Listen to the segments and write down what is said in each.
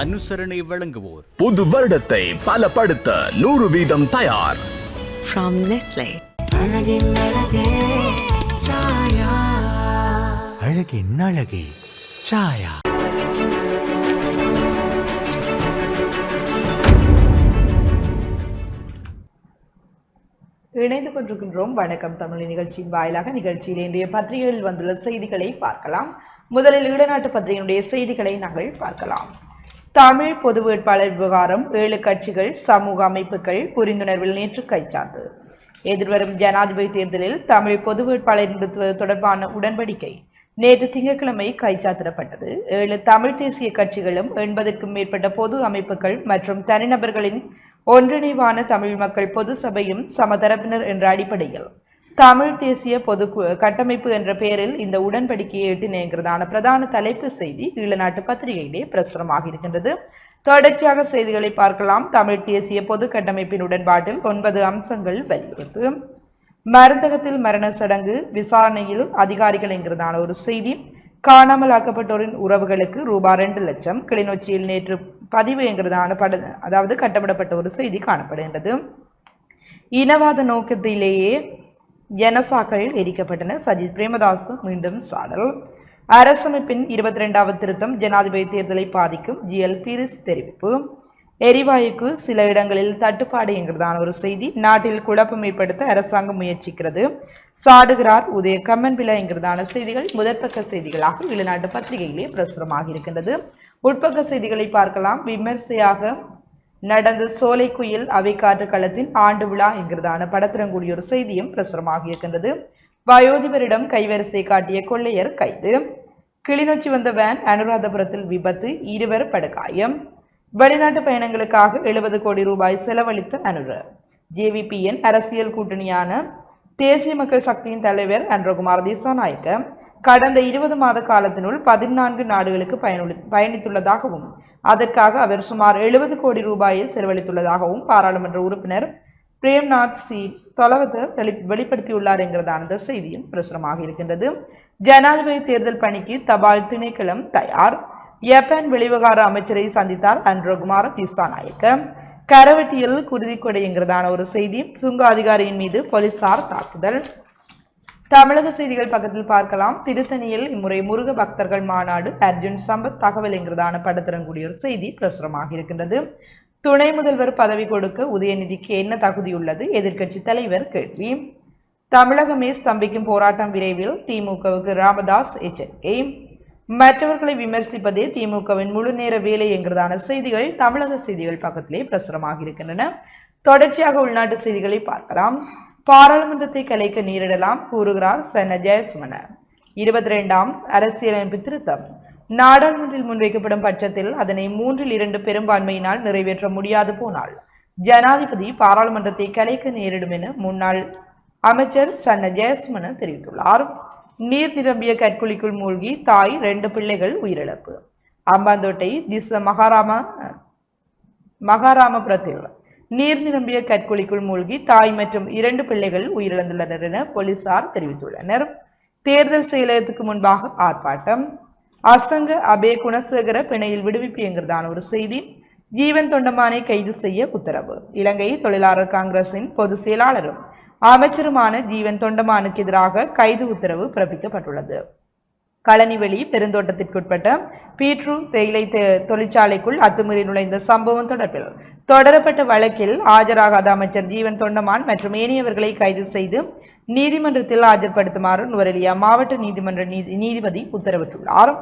அனுசரணை வழங்குவோர். புது வருடத்தை பலப்படுத்த நூறு வீதம் தயார். From Nestle. அழகின் அழகே சாயா. இணைந்து கொண்டிருக்கின்றோம் வணக்கம் தமிழ் நிகழ்ச்சியின் வாயிலாக நிகழ்ச்சியில் இன்றைய பத்திரிகைகளில் வந்துள்ள செய்திகளை பார்க்கலாம். முதலில் ஈழநாட்டு பத்திரிகையினுடைய செய்திகளை நாங்கள் பார்க்கலாம். தமிழ் பொது வேட்பாளர் விவகாரம் ஏழு கட்சிகள் சமூக அமைப்புகள் புரிந்துணர்வில் நேற்று கைச்சாத்து. எதிர்வரும் ஜனாதிபதி தேர்தலில் தமிழ் பொது வேட்பாளர் நிறுத்துவது தொடர்பான உடன்படிக்கை நேற்று திங்கட்கிழமை கைச்சாத்திடப்பட்டது. ஏழு தமிழ் தேசிய கட்சிகளும் எண்பதுக்கும் மேற்பட்ட பொது அமைப்புகள் மற்றும் தனிநபர்களின் ஒன்றிணைவான தமிழ் மக்கள் பொது சபையும் சமதரப்பினர் என்ற அடிப்படையில் தமிழ் தேசிய பொது கட்டமைப்பு என்ற பெயரில் இந்த உடன்படிக்கையை எட்டினேங்கிறதான பிரதான தலைப்பு செய்தி ஈழநாட்டு பத்திரிகையிலே பிரசுரமாக இருக்கின்றது. தொடர்ச்சியாக செய்திகளை பார்க்கலாம். தமிழ் தேசிய பொது கட்டமைப்பின் உடன்பாட்டில் ஒன்பது அம்சங்கள் வலியுறுத்து மருந்தகத்தில் மரண சடங்கு விசாரணையில் அதிகாரிகள் என்கிறதான ஒரு செய்தி. காணாமல் ஆக்கப்பட்டோரின் உறவுகளுக்கு ரூபாய் ரெண்டு லட்சம். கிளிநொச்சியில் நேற்று பதிவு என்கிறதான பட அதாவது கட்டப்படப்பட்ட ஒரு செய்தி காணப்படுகின்றது. இனவாத நோக்கத்திலேயே ஜனசாக்கள் எரிக்கப்பட்டன. சஜித் பிரேமதாஸ் மீண்டும் சாடல். அரசமைப்பின் இருபத்தி ரெண்டாவது திருத்தம் ஜனாதிபதி தேர்தலை பாதிக்கும். ஜிஎல் பீரிஸ் தெரிவிப்பு. எரிவாயுக்கு சில இடங்களில் தட்டுப்பாடு என்கிறதான ஒரு செய்தி நாட்டில் குழப்பம் ஏற்படுத்த அரசாங்கம் முயற்சிக்கிறது. சாடுகிறார் உதய கம்மன்பில என்கிறதான செய்திகள் முதற்பக்க செய்திகளாக வெளிநாட்டு பத்திரிகையிலே பிரசுரமாக இருக்கின்றது. உட்பக்க செய்திகளை பார்க்கலாம். விமர்சையாக நடந்த சோலைக்குயில் அவைக்காற்று களத்தின் ஆண்டு விழா என்கிறதான படத்திறங்கூடிய ஒரு செய்தியும் பிரசுரமாக இருக்கின்றது. வயோதிபரிடம் கைவரிசை காட்டிய கொள்ளையர் கைது. கிளிநொச்சி வந்த வேன் அனுராதபுரத்தில் விபத்து இருவர் படுகாயம். வெளிநாட்டு பயணங்களுக்காக எழுபது கோடி ரூபாய் செலவழித்த அனுர. ஜேவிபியின் அரசியல் கூட்டணியான தேசிய மக்கள் சக்தியின் தலைவர் அன்றகுமார் திசாநாயக்க. கடந்த இருபது மாத காலத்தினுள் பதினான்கு நாடுகளுக்கு பயனுள்ள பயணித்துள்ளதாகவும் அதற்காக அவர் சுமார் எழுபது கோடி ரூபாயை செலவழித்துள்ளதாகவும் பாராளுமன்ற உறுப்பினர் பிரேம்நாத் சி தொலவத்த தெளி வெளிப்படுத்தியுள்ளார் என்கிறதான அந்த செய்தியும் பிரசுரமாக இருக்கின்றது. ஜனாதிபதி தேர்தல் பணிக்கு தபால் திணைக்களம் தயார். ஜப்பான் வெளிவிவகார அமைச்சரை சந்தித்தார் அன்றகுமார திசாநாயக்க. கரவட்டியில் குருதிக்கொடை என்கிறதான ஒரு செய்தி சுங்க அதிகாரியின் மீது போலீசார் தாக்குதல். தமிழக செய்திகள் பக்கத்தில் பார்க்கலாம். திருத்தணியில் இம்முறை முருக பக்தர்கள் மாநாடு அர்ஜுன் சம்பத் தகவல் என்கிறதான படத்துடன் ஒரு செய்தி பிரசுரமாக இருக்கின்றது. துணை முதல்வர் பதவி கொடுக்க உதயநிதிக்கு என்ன தகுதியுள்ளது எதிர்க்கட்சி தலைவர் கேள்வி. தமிழகமே ஸ்தம்பிக்கும் போராட்டம் விரைவில் திமுகவுக்கு ராமதாஸ் எச்சரிக்கை. மற்றவர்களை விமர்சிப்பதே திமுகவின் முழு நேர வேலை என்கிறதான செய்திகள் தமிழக செய்திகள் பக்கத்திலே பிரசுரமாக இருக்கின்றன. தொடர்ச்சியாக உள்நாட்டு செய்திகளை பார்க்கலாம். பாராளுமன்றத்தை கலைக்க நேரிடலாம் கூறுகிறார் சன ஜெயசுமன இருபத்தி ரெண்டாம் அரசியலமைப்பு திருத்தம். நாடாளுமன்றில் முன்வைக்கப்படும் பட்சத்தில் அதனை மூன்றில் இரண்டு பெரும்பான்மையினால் நிறைவேற்ற முடியாது போனால் ஜனாதிபதி பாராளுமன்றத்தை கலைக்க நேரிடும் என முன்னாள் அமைச்சர் சன்ன ஜெயசுமன தெரிவித்துள்ளார். நீர் நிரம்பிய கற்குழிக்குள் மூழ்கி தாய் ரெண்டு பிள்ளைகள் உயிரிழப்பு. அம்பாந்தோட்டை திச மகாராம மகாராமபுரத்தில் நீர் நிரம்பிய கற்குழிக்குள் மூழ்கி தாய் மற்றும் இரண்டு பிள்ளைகள் உயிரிழந்துள்ளனர் என போலீசார் தெரிவித்துள்ளனர். தேர்தல் செயலகத்துக்கு முன்பாக ஆர்ப்பாட்டம். அசங்க அபே குணசேகர பிணையில் விடுவிப்பு என்கிறதான ஒரு செய்தி. ஜீவன் தொண்டமானை கைது செய்ய உத்தரவு. இலங்கை தொழிலாளர் காங்கிரசின் பொது செயலாளரும் அமைச்சருமான ஜீவன் தொண்டமானுக்கு எதிராக கைது உத்தரவு பிறப்பிக்கப்பட்டுள்ளது. களனிவெளி பெருந்தோட்டத்திற்குட்பட்ட பீட்ரு தேயிலை தொழிற்சாலைக்குள் அத்துமீறி நுழைந்த சம்பவம் தொடர்பில் தொடரப்பட்ட வழக்கில் ஆஜராகாத அமைச்சர் ஜீவன் தொண்டமான் மற்றும் ஏனையவர்களை கைது செய்து நீதிமன்றத்தில் ஆஜர்படுத்துமாறு நுவரெலியா மாவட்ட நீதிமன்ற நீதி நீதிபதி உத்தரவிட்டுள்ளார்.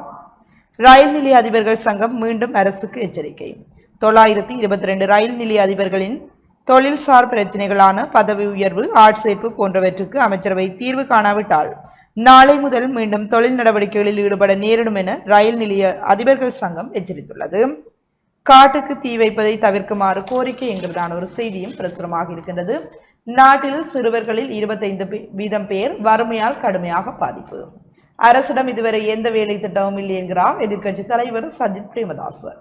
ரயில் நிலைய அதிபர்கள் சங்கம் மீண்டும் அரசுக்கு எச்சரிக்கை. தொள்ளாயிரத்தி இருபத்தி ரெண்டு ரயில் நிலைய அதிபர்களின் தொழில்சார் பிரச்சனைகளான பதவி உயர்வு ஆட்சேர்ப்பு போன்றவற்றுக்கு அமைச்சரவை தீர்வு காணாவிட்டால் நாளை முதல் மீண்டும் தொழில் நடவடிக்கைகளில் ஈடுபட நேரிடும் என ரயில் நிலைய அதிபர்கள் சங்கம் எச்சரித்துள்ளது. காட்டுக்கு தீ வைப்பதை தவிர்க்குமாறு கோரிக்கை என்கிறதான ஒரு செய்தியும் பிரசுரமாக இருக்கின்றது. நாட்டில் சிறுவர்களில் இருபத்தைந்து வீதம் பேர் வறுமையால் கடுமையாக பாதிப்பு. அரசிடம் இதுவரை எந்த வேலை திட்டமும் இல்லை என்கிறார் எதிர்கட்சி தலைவர் சஜித் பிரேமதாசர்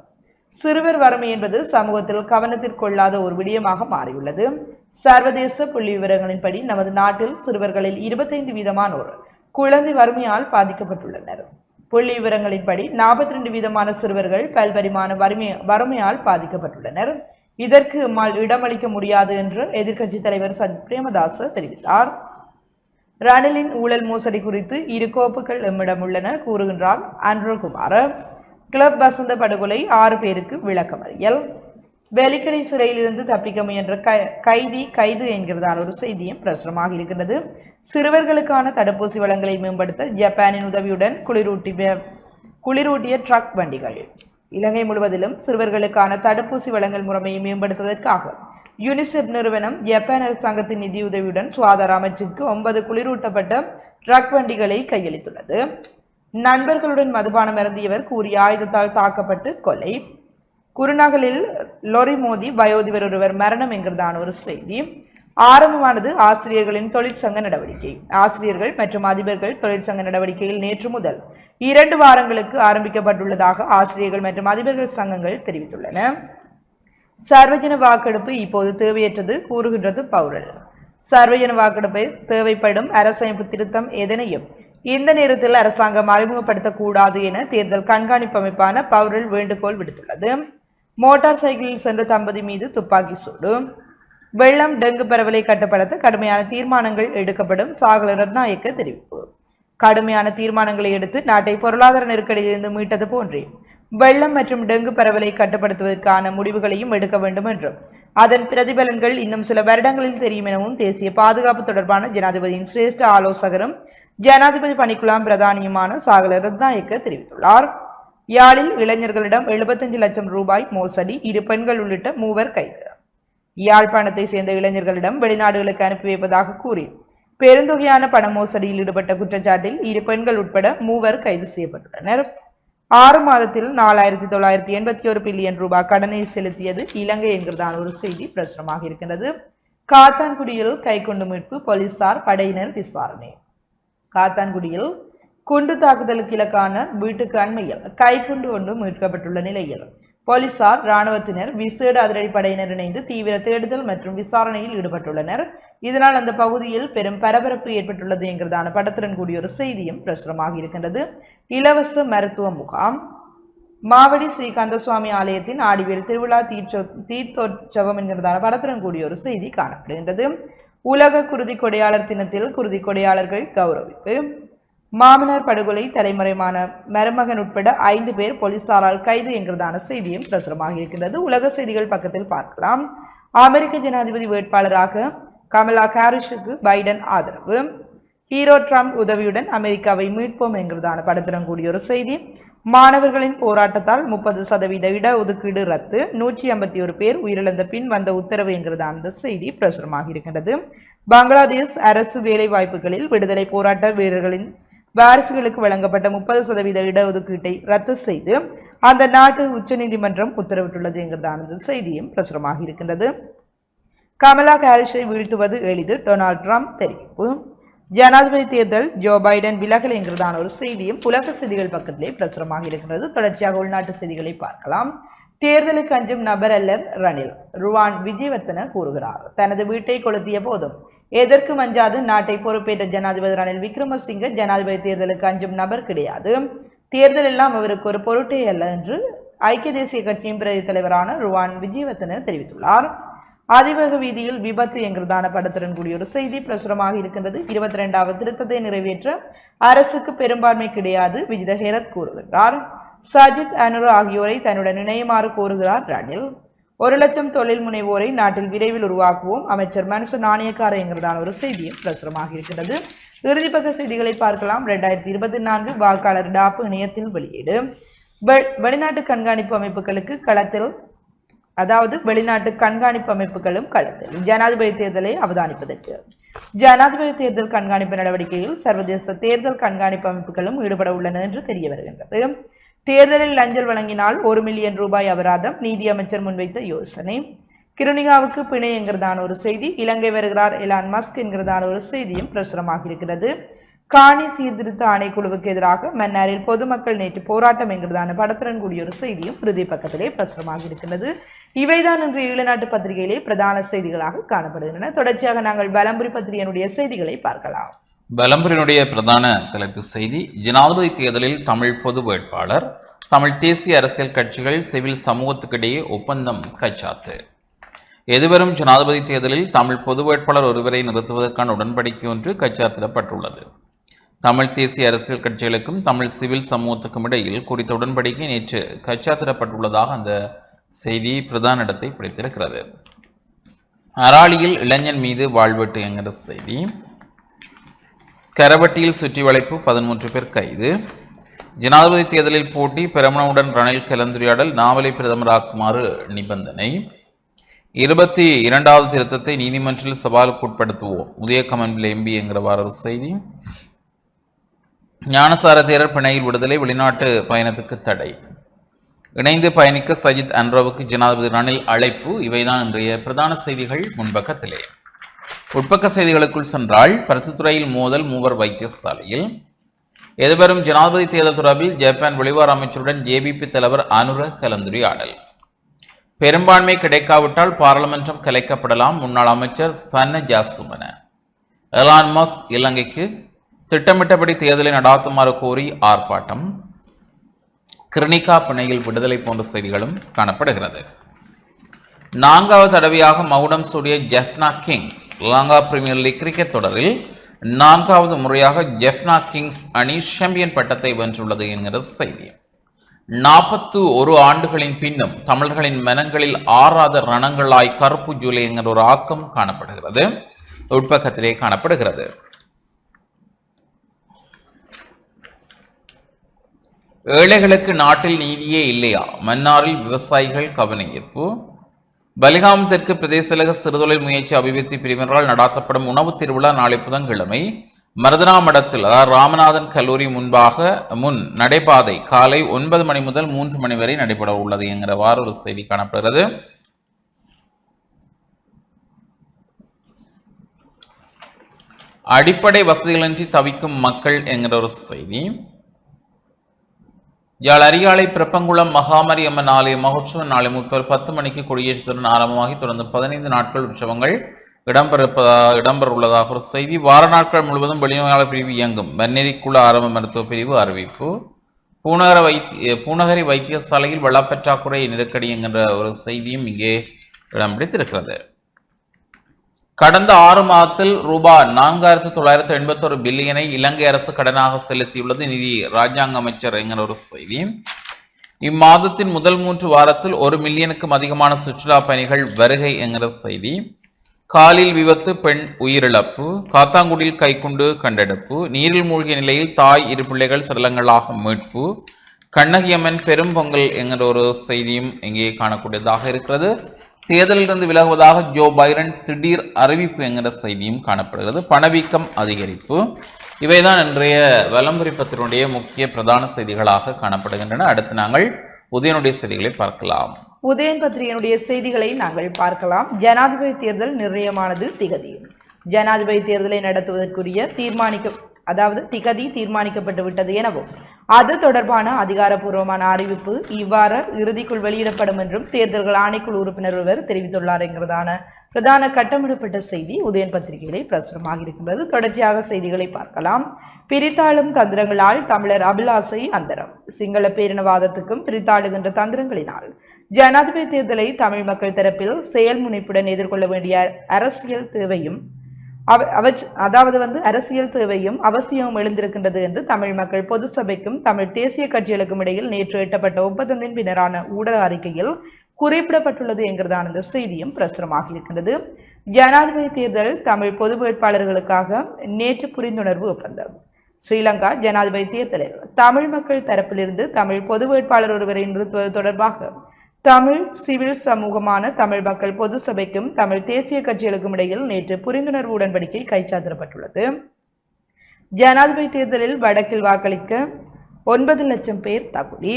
சிறுவர் வறுமை என்பது சமூகத்தில் கவனத்திற்கொள்ளாத ஒரு விடயமாக மாறியுள்ளது. சர்வதேச புள்ளி விவரங்களின்படி நமது நாட்டில் சிறுவர்களில் இருபத்தைந்து வீதமானோர் குழந்தை வறுமையால் பாதிக்கப்பட்டுள்ளனர். புள்ளி விவரங்களின்படி நாற்பத்தி ரெண்டு வீதமான சிறுவர்கள் பல்பரிமாண வறுமை வறுமையால் பாதிக்கப்பட்டுள்ளனர். இதற்கு இடமளிக்க முடியாது என்று எதிர்க்கட்சி தலைவர் சஜித் பிரேமதாஸ் தெரிவித்தார். ரணிலின் ஊழல் மோசடி குறித்து இரு கோப்புகள் எம்மிடம் உள்ளன கூறுகின்றார் அன்ரோகுமார். கிளப் வசந்த படுகொலை ஆறு பேருக்கு விளக்கமறியல். வெலிக்கடை சிறையிலிருந்து தப்பிக்க முயன்ற க- கைதி கைது என்கிறதான ஒரு செய்தியும் பிரசுரமாக இருக்கின்றது. சிறுவர்களுக்கான தடுப்பூசி வளங்களை மேம்படுத்த ஜப்பானின் உதவியுடன் குளிரூட்டி குளிரூட்டிய ட்ரக் வண்டிகள். இலங்கை முழுவதிலும் சிறுவர்களுக்கான தடுப்பூசி வழங்கல் முறைமையை மேம்படுத்துவதற்காக யுனிசெப் நிறுவனம் ஜப்பான் அரசாங்கத்தின் நிதியுதவியுடன் சுகாதார அமைச்சுக்கு ஒன்பது குளிரூட்டப்பட்ட ட்ரக் வண்டிகளை கையளித்துள்ளது. நண்பர்களுடன் மதுபானம் அருந்தியவர் கூறிய ஆயுதத்தால் தாக்கப்பட்டு கொலை. குருநகலில் லொரி மோதி வயோதிபர் ஒருவர் மரணம் என்கிறதான ஒரு செய்தி. ஆரம்பமானது ஆசிரியர்களின் தொழிற்சங்க நடவடிக்கை. ஆசிரியர்கள் மற்றும் அதிபர்கள் தொழிற்சங்க நடவடிக்கையில் நேற்று முதல் இரண்டு வாரங்களுக்கு ஆரம்பிக்கப்பட்டுள்ளதாக ஆசிரியர்கள் மற்றும் அதிபர்கள் சங்கங்கள் தெரிவித்துள்ளன. சர்வஜன வாக்கெடுப்பு இப்போது தேவையற்றது கூறுகின்றது பௌரல் சர்வஜன வாக்கெடுப்பு தேவைப்படும் அரசமைப்பு திருத்தம் எதனையும் இந்த நேரத்தில் அரசாங்கம் அறிமுகப்படுத்தக்கூடாது என தேர்தல் கண்காணிப்பு அமைப்பான பௌரல் வேண்டுகோள் விடுத்துள்ளது. மோட்டார் சைக்கிளில் சென்ற தம்பதி மீது துப்பாக்கி சூடு. வெள்ளம் டெங்கு பரவலை கட்டுப்படுத்த கடுமையான தீர்மானங்கள் எடுக்கப்படும் சாகல ரத்நாயக்க தெரிவிப்பு. கடுமையான தீர்மானங்களை எடுத்து நாட்டை பொருளாதார நெருக்கடியிலிருந்து மீட்டது போன்றே. வெள்ளம் மற்றும் டெங்கு பரவலை கட்டுப்படுத்துவதற்கான முடிவுகளையும் எடுக்க வேண்டும் என்றும் அதன் பிரதிபலன்கள் இன்னும் சில வருடங்களில் தெரியும் எனவும் தேசிய பாதுகாப்பு தொடர்பான ஜனாதிபதியின் சிரேஷ்ட ஆலோசகரும் ஜனாதிபதி பணிக்குழாம் பிரதானியுமான சாகல ரத்நாயக்க தெரிவித்துள்ளார். யாழில் இளைஞர்களிடம் 75 லட்சம் ரூபாய் மோசடி இரு பெண்கள் உள்ளிட்ட மூவர் கைது. யாழ்ப்பாணத்தை சேர்ந்த இளைஞர்களிடம் வெளிநாடுகளுக்கு அனுப்பி வைப்பதாக கூறி பெருந்தொகையான பண மோசடியில் ஈடுபட்ட குற்றச்சாட்டில் இரு பெண்கள் உட்பட மூவர் கைது செய்யப்பட்டுள்ளனர். ஆறு மாதத்தில் நாலாயிரத்தி தொள்ளாயிரத்தி எண்பத்தி ஒரு பில்லியன் ரூபாய் கடனை செலுத்தியது இலங்கை என்கிறதான ஒரு செய்தி பிரச்சனமாக இருக்கின்றது. காத்தான்குடியில் கைக்குண்டு மீட்பு போலீசார் படையினர் விசாரணை. காத்தான்குடியில் குண்டு தாக்குதலுக்கு இலக்கான வீட்டுக்கு அண்மையில் கைக்குண்டு ஒன்று மீட்கப்பட்டுள்ள நிலையில் போலீசார் ராணுவத்தினர் விசேட அதிரடிப்படையினர் இணைந்து தீவிர தேடுதல் மற்றும் விசாரணையில் ஈடுபட்டுள்ளனர். இதனால் அந்த பகுதியில் பெரும் பரபரப்பு ஏற்பட்டுள்ளது என்கிறதான படத்துடன் கூடிய ஒரு செய்தியும் பிரசுரமாக இருக்கின்றது. இலவச மருத்துவ முகாம். மாவடி ஸ்ரீகாந்த சுவாமி ஆலயத்தின் ஆடிவேல் திருவிழா தீர்ச்சோ தீர்த்தோற்சவம் என்கிறதான படத்துடன் கூடிய ஒரு செய்தி காணப்படுகின்றது. உலக குருதி கொடையாளர் தினத்தில் குருதி கொடையாளர்கள் கௌரவிப்பு. மாமனார் படுகொலை தலைமுறைமான மருமகன் உட்பட ஐந்து பேர் போலீசாரால் கைது என்கிறதான செய்தியும் பிரசுரமாக இருக்கின்றது. உலக செய்திகள் பக்கத்தில் பார்க்கலாம். அமெரிக்க ஜனாதிபதி வேட்பாளராக கமலா ஹாரிஸுக்கு பைடன் ஆதரவு. ஹீரோ ட்ரம்ப் உதவியுடன் அமெரிக்காவை மீட்போம் என்கிறதான படத்திடம் கூடிய ஒரு செய்தி. மாணவர்களின் போராட்டத்தால் முப்பது சதவீத இடஒதுக்கீடு ரத்து. நூற்றி ஐம்பத்தி ஒரு பேர் உயிரிழந்த பின் வந்த உத்தரவு என்கிறதான அந்த செய்தி பிரசுரமாக இருக்கின்றது. பங்களாதேஷ் அரசு வேலை வாய்ப்புகளில் விடுதலை போராட்ட வீரர்களின் வாரிசுகளுக்கு வழங்கப்பட்ட முப்பது சதவீத இடஒதுக்கீட்டை ரத்து செய்து அந்த நாட்டு உச்சநீதிமன்றம் உத்தரவிட்டுள்ளது என்கிறதான செய்தியும் பிரசுரமாக இருக்கின்றது. கமலா ஹாரிஸை வீழ்த்துவது எளிது டொனால்ட் ட்ரம்ப் தெரிவிப்பு. ஜனாதிபதி தேர்தல் ஜோ பைடன் விலகல் என்கிறதான ஒரு செய்தியும் உலக செய்திகள் பக்கத்திலே பிரசுரமாக இருக்கின்றது. தொடர்ச்சியாக உள்நாட்டு செய்திகளை பார்க்கலாம். தேர்தலுக்கு அஞ்சும் நபர் அல்லர் ரணில். ருவான் விஜயவர்த்தன கூறுகிறார். தனது வீட்டை கொளுத்திய போதும் எதற்கு மஞ்சாது? நாட்டை பொறுப்பேற்ற ஜனாதிபதி ரணில் விக்ரமசிங்க ஜனாதிபதி தேர்தலுக்கு அஞ்சும் நபர் கிடையாது. தேர்தல் எல்லாம் அவருக்கு ஒரு பொருட்டே அல்ல என்று ஐக்கிய தேசிய கட்சியின் பிரதி தலைவரான ருவான் விஜயவர்த்தன தெரிவித்துள்ளார். அதிவேக வீதியில் விபத்து என்கிறதான படத்துடன் கூடிய ஒரு செய்தி பிரசுரமாக இருக்கின்றது. இருபத்தி ரெண்டாவது திருத்தத்தை நிறைவேற்ற அரசுக்கு பெரும்பான்மை கிடையாது விஜித ஹேரத் கூறுகின்றார். சஜித் அனுரு ஆகியோரை தன்னுடன் இணையுமாறு கோருகிறார் ரணில். ஒரு லட்சம் தொழில் முனைவோரை நாட்டில் விரைவில் உருவாக்குவோம். அமைச்சர் மனுஷ நாணயக்கார என்கிறதான ஒரு செய்தியும் பிரசுரமாக இருக்கிறது இறுதிப்பக்க செய்திகளை பார்க்கலாம். இரண்டாயிரத்தி இருபத்தி நான்கு வாக்காளர் டாப்பு இணையத்தில் வெளியீடு. வெ- வெளிநாட்டு கண்காணிப்பு அமைப்புகளுக்கு களத்தில் அதாவது வெளிநாட்டு கண்காணிப்பு அமைப்புகளும் களத்தில். ஜனாதிபதி தேர்தலை அவதானிப்பதற்கு. ஜனாதிபதி தேர்தல் கண்காணிப்பு நடவடிக்கையில் சர்வதேச தேர்தல் கண்காணிப்பு அமைப்புகளும் ஈடுபட உள்ளன என்று தெரிய வருகின்றது. தேர்தலில் லஞ்சல் வழங்கினால் ஒரு மில்லியன் ரூபாய் அபராதம் நீதியமைச்சர் முன்வைத்த யோசனை. கிருணிகாவுக்கு பிணை என்கிறதான ஒரு செய்தி இலங்கை வருகிறார் எலான் மஸ்க் என்கிறதான ஒரு செய்தியும் பிரசுரமாக இருக்கிறது. காணி சீர்திருத்த ஆணைக்குழுவுக்கு எதிராக மன்னாரில் பொதுமக்கள் நேற்று போராட்டம் என்கிறதான படத்துடன் கூடிய ஒரு செய்தியும் பிரதி பக்கத்திலே பிரசுரமாக இருக்கிறது. இவைதான் இன்று ஈழநாட்டு பத்திரிகையிலே பிரதான செய்திகளாக காணப்படுகின்றன. தொடர்ச்சியாக நாங்கள் பலம்புரி பத்திரிகையினுடைய செய்திகளை பார்க்கலாம். பலம்புரினுடைய பிரதான தலைப்பு செய்தி ஜனாதிபதி தேர்தலில் தமிழ் பொது வேட்பாளர் தமிழ் தேசிய அரசியல் கட்சிகள் சிவில் சமூகத்துக்கிடையே ஒப்பந்தம் கைச்சாத்து. எதிர்வரும் ஜனாதிபதி தேர்தலில் தமிழ் பொது வேட்பாளர் ஒருவரை நிறுத்துவதற்கான உடன்படிக்கை ஒன்று கைச்சாத்திடப்பட்டுள்ளது. தமிழ் தேசிய அரசியல் கட்சிகளுக்கும் தமிழ் சிவில் சமூகத்துக்கும் இடையில் குறித்த உடன்படிக்கை நேற்று கைச்சாத்திடப்பட்டுள்ளதாக அந்த செய்தி பிரதான இடத்தை பிடித்திருக்கிறது. அராலியில் இளைஞன் மீது வாழ்வெட்டு என்கிற செய்தி கரவட்டியில் சுற்றி வளைப்பு பதிமூன்று பேர் கைது. ஜனாதிபதி தேர்தலில் போட்டி பிரமணவுடன் ரணில் கலந்துரையாடல் நாவலை பிரதமராக்குமாறு நிபந்தனை. இருபத்தி இரண்டாவது திருத்தத்தை நீதிமன்றத்தில் சவாலுக்கு உட்படுத்துவோம். உதயகமன்பில் எம்பி என்கிறவாறு ஒரு செய்தி. ஞானசார தேரர் பிணையில் விடுதலை வெளிநாட்டு பயணத்துக்கு தடை. இணைந்து பயணிக்க சஜித் அன்ரோவுக்கு ஜனாதிபதி ரணில் அழைப்பு. இவைதான் இன்றைய பிரதான செய்திகள் முன்பக்கத்திலே. உட்பக்க செய்திகளுக்குள் சென்றால் பருத்தித்துறையில் மோதல் மூவர் வைத்தியசாலையில். எதிர்வரும் ஜனாதிபதி தேர்தல் தொடர்பில் ஜப்பான் வெளிவார அமைச்சருடன் ஜேபிபி தலைவர் அனுர கலந்துரையாடல். பெரும்பான்மை கிடைக்காவிட்டால் பாராளுமன்றம் கலைக்கப்படலாம் முன்னாள் அமைச்சர் சன்ன ஜாசுமன. எலான் மஸ்க் இலங்கைக்கு திட்டமிட்டபடி தேர்தலை நடாத்துமாறு கோரி ஆர்ப்பாட்டம். கிருணிகா பிணையில் விடுதலை போன்ற செய்திகளும் காணப்படுகிறது. நான்காவது தடவையாக மகுடம் சூடிய Jaffna Kings Lanka Premier League cricket தொடரில் நான்காவது முறையாக ஜெஃப்னா கிங்ஸ் அணி சாம்பியன் பட்டத்தை வென்றுள்ளது என்கிற செய்தி. நாற்பத்து ஒரு ஆண்டுகளின் பின்னும் தமிழர்களின் மனங்களில் ஆறாத ரணங்களாய் கருப்பு ஜூலை என்கிற ஒரு ஆக்கம் காணப்படுகிறது. உட்பக்கத்திலே காணப்படுகிறது. ஏழைகளுக்கு நாட்டில் நீதியே இல்லையா? மன்னாரில் விவசாயிகள் கவன ஈர்ப்பு பலிகாம் தெற்கு பிரதேசலக சிறுதொழில் முயற்சி அபிவிருத்தி பிரிவினரால் நடாத்தப்படும் உணவு திருவிழா நாளை புதன்கிழமை மருதனா மடத்தில் அதாவது ராமநாதன் கல்லூரி முன்பாக முன் நடைபாதை காலை ஒன்பது மணி முதல் மூன்று மணி வரை நடைபெற உள்ளது என்கிறவாறு ஒரு செய்தி காணப்படுகிறது. அடிப்படை வசதிகளின்றி தவிக்கும் மக்கள் என்கிற ஒரு செய்தி. யாழ் அரியாலை பிறப்பங்குளம் மகாமரி அம்மன் ஆலய மகோற்சவம் நாளை முற்பர் பத்து மணிக்கு கொடியேற்றத்துடன் ஆரம்பமாகி தொடர்ந்து பதினைந்து நாட்கள் உற்சவங்கள் இடம்பெறப்பதா இடம்பெற உள்ளதாக ஒரு செய்தி. வார நாட்கள் முழுவதும் வெளிநோயாளர் பிரிவு இயங்கும். வெண்ணெறிக்குள்ள ஆரம்ப மருத்துவ பிரிவு அறிவிப்பு. பூநகர வைத்திய பூநகரி வைத்தியசாலையில் வெள்ளப்பற்றாக்குறை நெருக்கடி என்கின்ற ஒரு செய்தியும் இங்கே இடம் பிடித்திருக்கிறது. கடந்த ஆறு மாதத்தில் ரூபாய் நான்காயிரத்து தொள்ளாயிரத்து எண்பத்தொரு பில்லியனை இலங்கை அரசு கடனாக செலுத்தியுள்ளது. நிதி ராஜாங்க அமைச்சர் என்கிற ஒரு செய்தி. இம்மாதத்தின் முதல் மூன்று வாரத்தில் ஒரு மில்லியனுக்கும் அதிகமான சுற்றுலா பயணிகள் வருகை என்கிற செய்தி. காலில் விபத்து பெண் உயிரிழப்பு காத்தாங்குடியில் கைக்குண்டு கண்டெடுப்பு நீரில் மூழ்கிய நிலையில் தாய் இரு பிள்ளைகள் சடலங்களாக மீட்பு கண்ணகியம்மன் பெரும் பொங்கல் என்கிற ஒரு செய்தியும் இங்கே காணக்கூடியதாக இருக்கிறது. தேர்தலிலிருந்து விலகுவதாக ஜோ பைடன் திடீர் அறிவிப்பு என்கிற செய்தியும் காணப்படுகிறது. பணவீக்கம் அதிகரிப்பு. இவைதான் இன்றைய விளம்பரிப்பத்தினுடைய பத்தினுடைய முக்கிய பிரதான செய்திகளாக காணப்படுகின்றன. அடுத்து நாங்கள் உதயனுடைய செய்திகளை பார்க்கலாம். உதயன் பத்திரிகையினுடைய செய்திகளை நாங்கள் பார்க்கலாம். ஜனாதிபதி தேர்தல் நிர்ணயமானது திகதி. ஜனாதிபதி தேர்தலை நடத்துவதற்குரிய தீர்மானிக்க அதாவது திகதி தீர்மானிக்கப்பட்டு விட்டது எனவும் அது தொடர்பான அதிகாரப்பூர்வமான அறிவிப்பு இவ்வார இறுதிக்குள் வெளியிடப்படும் என்றும் தேர்தல்கள் ஆணைக்குழு உறுப்பினர் ஒருவர் தெரிவித்துள்ளார் என்கிறதான பிரதான கட்டமிடப்பட்ட செய்தி உதயன் பத்திரிகையிலே பிரசுரமாக இருக்கின்றது. தொடர்ச்சியாக செய்திகளை பார்க்கலாம். பிரித்தாளும் தந்திரங்களால் தமிழர் அபிலாசை அந்தரம். சிங்கள பேரினவாதத்துக்கும் பிரித்தாளுகின்ற தந்திரங்களினால் ஜனாதிபதி தேர்தலை தமிழ் மக்கள் தரப்பில் செயல் முனைப்புடன் எதிர்கொள்ள வேண்டிய அரசியல் தேவையும் அவ- அவச்- அதாவது வந்து அரசியல் தேவையும் அவசியமும் எழுந்திருக்கின்றது என்று தமிழ் மக்கள் பொது சபைக்கும் தமிழ் தேசிய கட்சிகளுக்கும் இடையில் நேற்று எட்டப்பட்ட ஒப்பந்தத்தின் பின்னரான ஊடக அறிக்கையில் குறிப்பிடப்பட்டுள்ளது என்கிறதான இந்த செய்தியும் பிரசுரமாக இருக்கின்றது. ஜனாதிபதி தேர்தல் தமிழ் பொது வேட்பாளர்களுக்காக நேற்று புரிந்துணர்வு ஒப்பந்தம். ஸ்ரீலங்கா ஜனாதிபதி தேர்தலில் தமிழ் மக்கள் தரப்பிலிருந்து தமிழ் பொது வேட்பாளர் ஒருவரை நிறுத்துவது தொடர்பாக தமிழ் சிவில் சமூகமான தமிழ் மக்கள் பொது சபைக்கும் தமிழ் தேசிய கட்சிகளுக்கும் இடையில் நேற்று புரிந்துணர்வு உடன்படிக்கை கைச்சாத்திடப்பட்டுள்ளது. ஜனாதிபதி தேர்தலில் வடக்கில் வாக்களிக்க ஒன்பது லட்சம் பேர் தகுதி.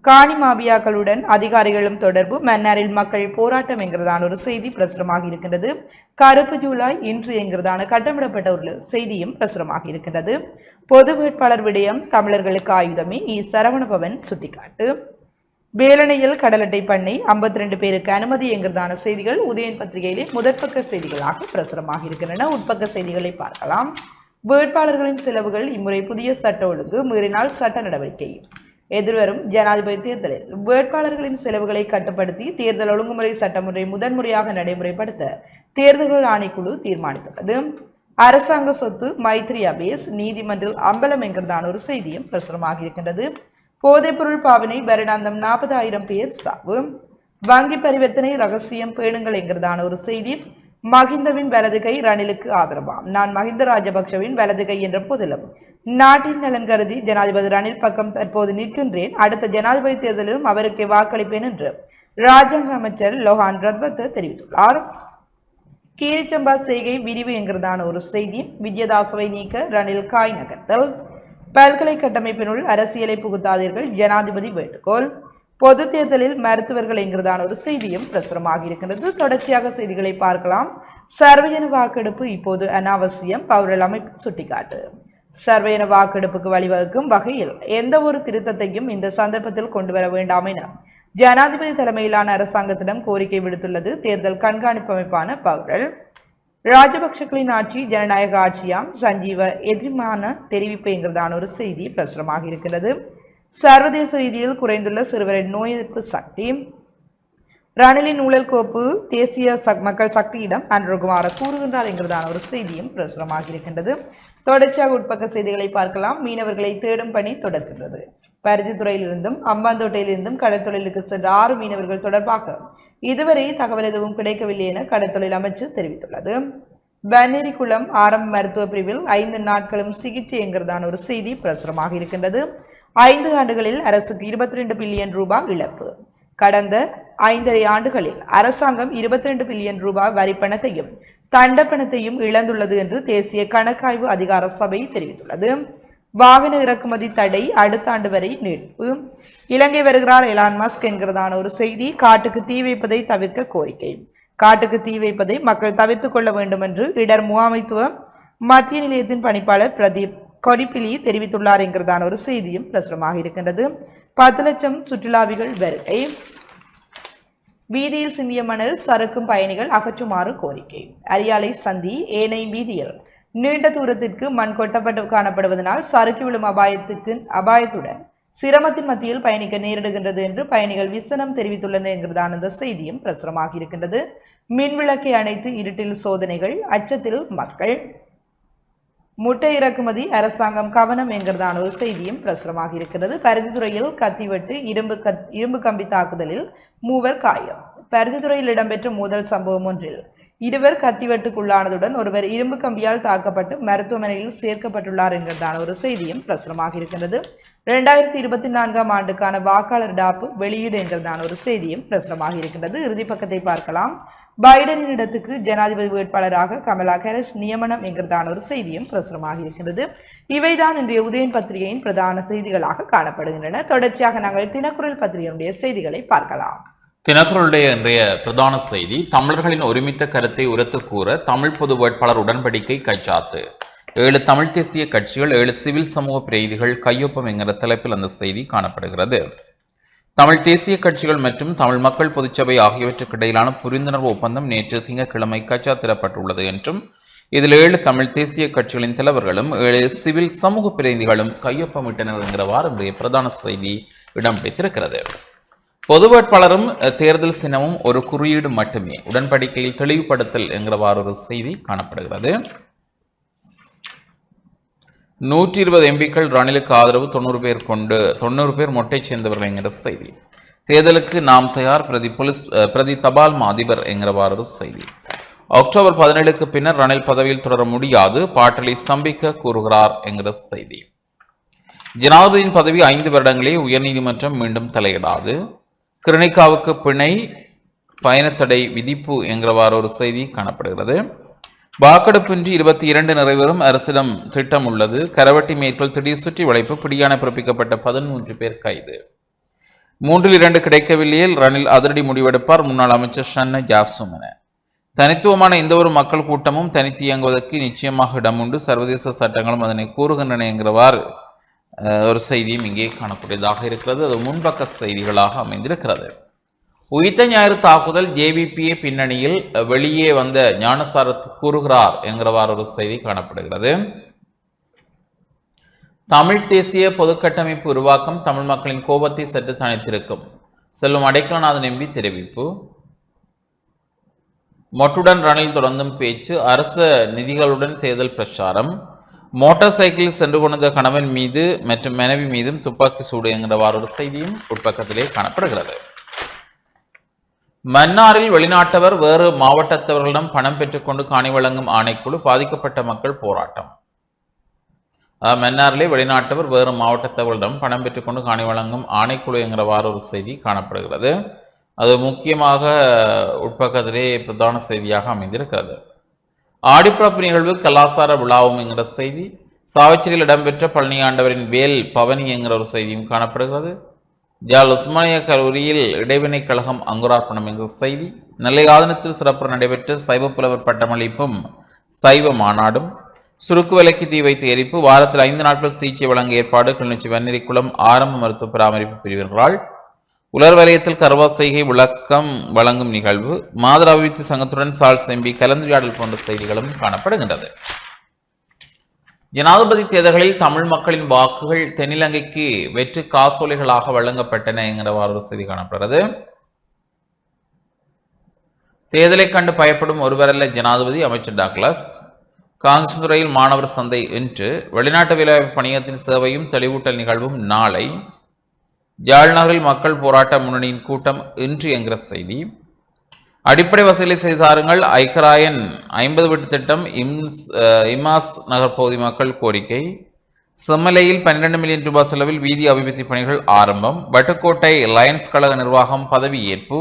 காணி மாபியாக்களுடன் அதிகாரிகளும் தொடர்பு. மன்னாரில் மக்கள் போராட்டம் என்கிறதான ஒரு செய்தி பிரசுரமாக இருக்கின்றது. கருப்பு ஜூலை இன்று என்கிறதான கட்டமிடப்பட்ட ஒரு செய்தியும் பிரசுரமாக இருக்கின்றது. பொது வேட்பாளர் விடயம் தமிழர்களுக்கு ஆயுதமே. இ. சரவணபவன் சுட்டிக்காட்டு. வேலணையில் கடலட்டை பண்ணை 52 ரெண்டு பேருக்கு அனுமதி என்கிறதான செய்திகள் உதயன் பத்திரிகையிலே முதற்பக்க செய்திகளாக பிரசுரமாக இருக்கின்றன. உட்பக்க செய்திகளை பார்க்கலாம். வேட்பாளர்களின் செலவுகள் இம்முறை புதிய சட்ட ஒழுங்கு மீறினால் சட்ட நடவடிக்கை. எதிர்வரும் ஜனாதிபதி தேர்தலில் வேட்பாளர்களின் செலவுகளை கட்டுப்படுத்தி தேர்தல் ஒழுங்குமுறை சட்டமுறை முதன்முறையாக நடைமுறைப்படுத்த தேர்தல்கள் ஆணைக்குழு தீர்மானித்துள்ளது. அரசாங்க சொத்து மைத்ரி அபேஸ் நீதிமன்றில் அம்பலம் என்கிறதான ஒரு செய்தியும் பிரசுரமாக இருக்கின்றது. போதைப்பொருள் பாவனை வருடாந்தம் நாற்பதாயிரம் பேர் சாவு. வங்கி பரிவர்த்தனை ரகசியம் பேணுங்கள் என்கிறதான ஒரு செய்தி. மகிந்தவின் வலது கை ரணிலுக்கு ஆதரவாம். நான் மஹிந்த ராஜபக்சவின் வலது கை என்ற போதிலும். நாட்டின் நலன் கருதி ஜனாதிபதி ரணில் பக்கம் தற்போது நிற்கின்றேன். அடுத்த ஜனாதிபதி தேர்தலிலும் அவருக்கே வாக்களிப்பேன் என்று ராஜாங்க அமைச்சர் லோஹான் ரத்வத் தெரிவித்துள்ளார். கீழ்ச்சம்பா செய்கை விரிவு என்கிறதான ஒரு செய்தி. விஜயதாசவை நீக்க ரணில் காய் நகர்த்தல். பல்கலை கட்டமைப்பினுள் அரசியலை புகுத்தாதீர்கள். ஜனாதிபதி வேண்டுகோள். பொது தேர்தலில் மருத்துவர்கள் என்கிறதான ஒரு செய்தியும் பிரசுரமாக இருக்கின்றது. தொடர்ச்சியாக செய்திகளை பார்க்கலாம். சர்வஜன வாக்கெடுப்பு இப்போது அனாவசியம். பௌரல் அமைப்பு சுட்டிக்காட்டு. சர்வஜன வாக்கெடுப்புக்கு வழிவகுக்கும் வகையில் எந்த ஒரு திருத்தத்தையும் இந்த சந்தர்ப்பத்தில் கொண்டு வர வேண்டாம் என ஜனாதிபதி தலைமையிலான அரசாங்கத்திடம் கோரிக்கை விடுத்துள்ளது. தேர்தல் கண்காணிப்பு அமைப்பான பௌரல் ராஜபக்சக்களின் ஆட்சி ஜனநாயக ஆட்சியாம் சஞ்சீவ எதிர்மான தெரிவிப்பு என்கிறதான ஒரு செய்தி பிரசுரமாக இருக்கிறது. சர்வதேச ரீதியில் குறைந்துள்ள சிறுவரின் நோய் எதிர்ப்பு சக்தி. ரணிலின் ஊழல் கோப்பு தேசிய மக்கள் சக்தியிடம் அன்றகுமார கூறுகின்றார் என்கிறதான ஒரு செய்தியும் பிரசுரமாக இருக்கின்றது. தொடர்ச்சியாக உட்பக்க செய்திகளை பார்க்கலாம். மீனவர்களை தேடும் பணி தொடர்கின்றது. பருத்தித்துறையிலிருந்தும் அம்பாந்தோட்டையிலிருந்தும் கடற்தொழிலுக்கு சென்ற ஆறு மீனவர்கள் தொடர்பாக இதுவரை தகவல் எதுவும் கிடைக்கவில்லை என கடற்தொழில் அமைச்சு தெரிவித்துள்ளது. பன்னேரிக்குளம் ஆரம்ப மருத்துவ பிரிவில் ஐந்து நாட்களும் சிகிச்சை என்கிறதான ஒரு செய்தி பிரசுரமாக இருக்கின்றது. ஐந்து ஆண்டுகளில் அரசுக்கு இருபத்தி ரெண்டு பில்லியன் ரூபாய் இழப்பு. கடந்த ஐந்தரை ஆண்டுகளில் அரசாங்கம் இருபத்தி ரெண்டு பில்லியன் ரூபாய் வரி பணத்தையும் தண்ட பணத்தையும் இழந்துள்ளது என்று தேசிய கணக்காய்வு அதிகார சபை தெரிவித்துள்ளது. வாகன இறக்குமதி தடை அடுத்த ஆண்டு வரை நீட்பு இலங்கை வருகிறார் எலான் மஸ்க் என்கிறதான ஒரு செய்தி காட்டுக்கு தீ வைப்பதை தவிர்க்க கோரிக்கை. காட்டுக்கு தீ வைப்பதை மக்கள் தவிர்த்துக் கொள்ள வேண்டும் என்று இடர் முகாமைத்துவம் மத்திய நிலையத்தின் பணிப்பாளர் பிரதீப் கொடிப்பிலி தெரிவித்துள்ளார் என்கிறதான ஒரு செய்தியும் பிரசுரமாக இருக்கின்றது. பத்து லட்சம் சுற்றுலாவிகள் வருகை. வீதியில் சிந்திய மணல் சறுக்கும் பயணிகள் அகற்றுமாறு கோரிக்கை. அரியாலை சந்தி ஏனை வீதியில் நீண்ட தூரத்திற்கு மண் கொட்டப்பட்டு காணப்படுவதனால் சறுக்கி விழும் அபாயத்துக்கு அபாயத்துடன் சிரமத்தின் மத்தியில் பயணிக்க நேரிடுகின்றது என்று பயணிகள் விசனம் தெரிவித்துள்ளனர் என்கிறதான இந்த செய்தியும் பிரசுரமாக இருக்கின்றது. மின் விளக்கை அணைத்து இருட்டில் சோதனைகள் அச்சத்தில் மக்கள். முட்டை இறக்குமதி அரசாங்கம் கவனம் என்கிறதான ஒரு செய்தியும் பிரசுரமாக இருக்கிறது பருத்தித்துறையில் கத்திவெட்டு இரும்பு கத் இரும்பு கம்பி தாக்குதலில் மூவர் காயம். பருத்தித்துறையில் இடம்பெற்ற மோதல் சம்பவம் ஒன்றில் இருவர் கத்திவெட்டுக்குள்ளானதுடன் ஒருவர் இரும்பு கம்பியால் தாக்கப்பட்டு மருத்துவமனையில் சேர்க்கப்பட்டுள்ளார் என்கிறதான ஒரு செய்தியும் பிரசுரமாக இருக்கின்றது. இரண்டாயிரத்தி இருபத்தி நான்காம் ஆண்டுக்கான வாக்காளர் டாப்பு வெளியீடு என்கிறதான ஒரு செய்தியும் பிரசுரமாக இருக்கின்றது. இறுதி பக்கத்தை பார்க்கலாம். பைடனின் இடத்துக்கு ஜனாதிபதி வேட்பாளராக கமலா ஹாரிஸ் நியமனம் என்கிறதான ஒரு செய்தியும் பிரசுரமாக இருக்கின்றது. இவைதான் இன்றைய உதயன் பத்திரிகையின் பிரதான செய்திகளாக காணப்படுகின்றன. தொடர்ச்சியாக நாங்கள் தினக்குரல் பத்திரிகையினுடைய செய்திகளை பார்க்கலாம். தினக்குரலுடைய இன்றைய பிரதான செய்தி தமிழர்களின் ஒருமித்த கருத்தை உரத்து கூற தமிழ் பொது வேட்பாளர் உடன்படிக்கை கைச்சாத்து. ஏழு தமிழ் தேசிய கட்சிகள் ஏழு சிவில் சமூக பிரதிநிதிகள் கையொப்பம் என்கிற தலைப்பில் அந்த செய்தி காணப்படுகிறது. தமிழ் தேசிய கட்சிகள் மற்றும் தமிழ் மக்கள் பொதுச்சபை ஆகியவற்றுக்கு இடையிலான புரிந்துணர்வு ஒப்பந்தம் நேற்று திங்கட்கிழமை கைச்சாத்திடப்பட்டுள்ளது என்றும் இதில் ஏழு தமிழ் தேசிய கட்சிகளின் தலைவர்களும் ஏழு சிவில் சமூக பிரதிநிதிகளும் கையொப்பமிட்டனர் என்கிறவாறு இன்றைய பிரதான செய்தி இடம் பிடித்திருக்கிறது. பொது வேட்பாளரும் தேர்தல் சின்னமும் ஒரு குறியீடு மட்டுமே. உடன்படிக்கையில் தெளிவுபடுத்தல் என்கிறவாறு ஒரு செய்தி காணப்படுகிறது. நூற்றி இருபது எம்பிக்கள் ரணிலுக்கு ஆதரவு தொண்ணூறு பேர் கொண்டு தொண்ணூறு பேர் மொட்டை சேர்ந்தவர்கள் என்கிற செய்தி. தேர்தலுக்கு நாம் தயார் பிரதி போலீஸ் பிரதி தபால் அதிபர் என்கிறவாறு ஒரு செய்தி. அக்டோபர் பதினேழுக்கு பின்னர் ரணில் பதவியில் தொடர முடியாது பாட்டலை சம்பிக்க கூறுகிறார் என்கிற செய்தி. ஜனாதிபதியின் பதவி ஐந்து வருடங்களே உயர்நீதிமன்றம் மீண்டும் தலையிடாது. கிருணிகாவுக்கு பிணை பயணத்தடை விதிப்பு என்கிறவாறு ஒரு செய்தி காணப்படுகிறது. வாக்கெடுப்பின்றி இருபத்தி இரண்டு நிறைவேறும் அரசிடம் திட்டம் உள்ளது. கரவட்டி மேற்கொள் திடீர் சுற்றி வளைப்பு பிடியான பிறப்பிக்கப்பட்ட பதிமூன்று பேர் கைது. மூன்றில் இரண்டு கிடைக்கவில்லையில் ரணில் அதிரடி முடிவெடுப்பார். முன்னாள் அமைச்சர் ஷன்ன ஜாசும் என தனித்துவமான எந்த ஒரு மக்கள் கூட்டமும் தனித்து இயங்குவதற்கு நிச்சயமாக இடம் உண்டு சர்வதேச சட்டங்களும் அதனை கூறுகின்றன என்கிறவாறு ஒரு செய்தியும் இங்கே காணக்கூடியதாக இருக்கிறது. அது முன்பக்க செய்திகளாக அமைந்திருக்கிறது. உயிர்த்த ஞாயிறு தாக்குதல் ஜேபிபிஏ பின்னணியில் வெளியே வந்த ஞானசாரத் கூறுகிறார் என்கிறவாறு ஒரு செய்தி காணப்படுகிறது. தமிழ் தேசிய பொதுக்கட்டமைப்பு உருவாக்கம் தமிழ் மக்களின் கோபத்தை சற்று தனித்திருக்கும் செல்வம் அடைக்கலநாதன் எம்பி தெரிவிப்பு. மொட்டுடன் ரணில் தொடர்ந்தும் பேச்சு அரச நிதிகளுடன் தேர்தல் பிரச்சாரம். மோட்டார் சைக்கிளில் சென்று கொண்ட கணவன் மீது மற்றும் மனைவி மீதும் துப்பாக்கி சூடு என்கிறவாறு ஒரு செய்தியும் உட்பக்கத்திலே காணப்படுகிறது. மன்னாரில் வெளிநாட்டவர் வேறு மாவட்டத்தவர்களிடம் பணம் பெற்றுக்கொண்டு காணி வழங்கும் ஆணைக்குழு பாதிக்கப்பட்ட மக்கள் போராட்டம். மன்னாரிலே வெளிநாட்டவர் வேறு மாவட்டத்தவர்களிடம் பணம் பெற்றுக்கொண்டு காணி வழங்கும் ஆணைக்குழு என்கிறவாறு ஒரு செய்தி காணப்படுகிறது. அது முக்கியமாக உட்பக்கத்திலே பிரதான செய்தியாக அமைந்திருக்கிறது. ஆடிப்பிறப்பு நிகழ்வு கலாசார விழாவும் என்கிற செய்தி சாவச்சேரியில் இடம்பெற்ற பழனியாண்டவரின் வேல் பவனி என்கிற ஒரு செய்தியும் காணப்படுகிறது. ஜால் உஸ்மானிய கல்லூரியில் இடைவினை கழகம் அங்குரார்ப்பணம் என்கிற செய்தி நெல்லை ஆதனத்தில் சிறப்பு நடைபெற்ற சைவ புலவர் பட்டமளிப்பும் சைவ மாநாடும் சுருக்கு விலைக்கு தீ வைத்து எரிப்பு வாரத்தில் ஐந்து நாட்கள் சிகிச்சை வழங்க ஏற்பாடு கிளிநொச்சி வன்னிரிக்குளம் ஆரம்ப மருத்துவ பராமரிப்பு பிரிவர்களால் உலர் வலயத்தில் கர்வா செய்கை விளக்கம் வழங்கும் நிகழ்வு மாதர் சங்கத்துடன் சால் செம்பி கலந்துரையாடல் போன்ற செய்திகளும் காணப்படுகின்றது. ஜனாதிபதி தேர்தல்களில் தமிழ் மக்களின் வாக்குகள் தென்னிலங்கைக்கு வெற்றி காசோலைகளாக வழங்கப்பட்டன என்கிறவாறு ஒரு செய்தி காணப்படுகிறது. தேர்தலை கண்டு பயப்படும் ஒருவரல்ல ஜனாதிபதி அமைச்சர் டாக்லஸ் காங்கிரஸ் துறையில் மாணவர் சந்தை இன்று வெளிநாட்டு வேலைவாய்ப்பு பணியத்தின் சேவையும் தெளிவூட்டல் நிகழ்வும் நாளை ஜாழ்நகரில் மக்கள் போராட்ட முன்னணியின் கூட்டம் இன்று என்கிற செய்தி. அடிப்படை வசதிகளை செய்தாருங்கள் ஐக்கராயன் ஐம்பது வீட்டு திட்டம் இம்ஸ் இமாஸ் நகர் பகுதி மக்கள் கோரிக்கை. செம்மலையில் பன்னிரண்டு மில்லியன் ரூபாய் செலவில் வீதி அபிவிருத்தி பணிகள் ஆரம்பம். வட்டுக்கோட்டை லயன்ஸ் கழக நிர்வாகம் பதவியேற்பு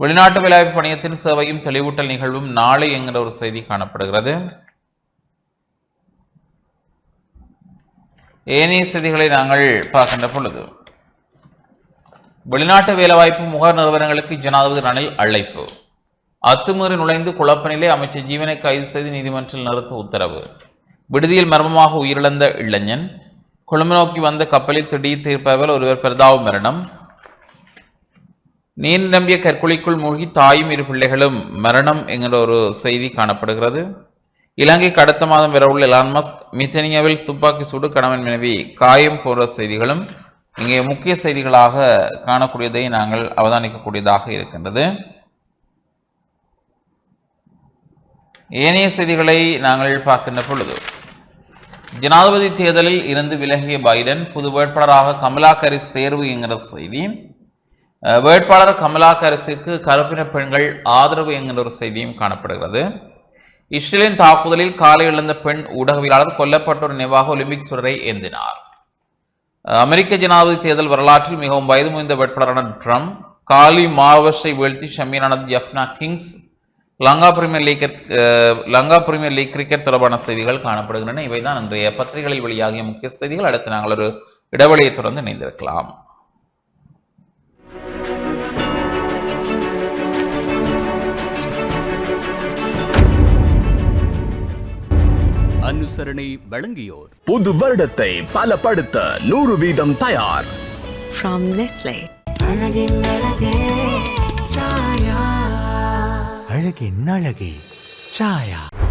வெளிநாட்டு வேலைவாய்ப்பு பணியத்தின் சேவையும் தெளிவூட்டல் நிகழ்வும் நாளை என்கிற ஒரு செய்தி காணப்படுகிறது. ஏனைய செய்திகளை நாங்கள் பார்க்கின்ற பொழுது வெளிநாட்டு வேலைவாய்ப்பு முகர் நிறுவனங்களுக்கு ஜனாதிபதி ரணில் அழைப்பு அத்துமீறி நுழைந்து குழப்ப அமைச்சர் ஜீவனை கைது செய்து நீதிமன்றில் நிறுத்த உத்தரவு விடுதியில் மர்மமாக உயிரிழந்த இளைஞன் கொழும்பு நோக்கி வந்த கப்பலில் திடீர் தீர்ப்பவர் ஒருவர் பிரதாப மரணம் நீர் நம்பிய கற்குழிக்குள் மூழ்கி தாயும் இரு பிள்ளைகளும் மரணம் என்கிற ஒரு செய்தி காணப்படுகிறது. இலங்கைக்கு அடுத்த மாதம் வரவுள்ள எலான் மஸ்க் மித்தனியாவில் துப்பாக்கி சூடு கணவன் மனைவி காயம் போன்ற செய்திகளும் இங்கே முக்கிய செய்திகளாக காணக்கூடியதை நாங்கள் அவதானிக்கக்கூடியதாக இருக்கின்றது. ஏனைய செய்திகளை நாங்கள் பார்க்கின்ற பொழுது ஜனாதிபதி தேர்தலில் இருந்து விலகிய பைடன் புது வேட்பாளராக கமலா கரிஸ் தேர்வு என்கிற செய்தி வேட்பாளர் கமலா கரிசுக்கு கருப்பின பெண்கள் ஆதரவு என்கிற ஒரு செய்தியும் காணப்படுகிறது. இஸ்ரேலின் தாக்குதலில் காலை இழந்த பெண் ஊடகவியலாளர் கொல்லப்பட்டோர் நினைவாக ஒலிம்பிக் சுடரை ஏந்தினார். அமெரிக்க ஜனாதிபதி தேர்தல் வரலாற்றில் மிகவும் வயது முதிர்ந்த வேட்பாளரான ட்ரம்ப் காலி மாவர்ஸை வீழ்த்தி சாம்பியனான Jaffna Kings Lanka Premier League Lanka Premier League cricket தொடர்பான செய்திகள் காணப்படுகின்றன. இவைதான் இன்றைய பத்திரிகைகளில் வெளியாகிய முக்கிய செய்திகள். அடுத்து நாங்கள் ஒரு இடைவெளியை தொடர்ந்து இணைந்திருக்கலாம். அனுசரணை வழங்கியோர். புது வருடத்தை பலப்படுத்த நூறு வீதம் தயார். From Nestle. அழகின் அழகே சாயா.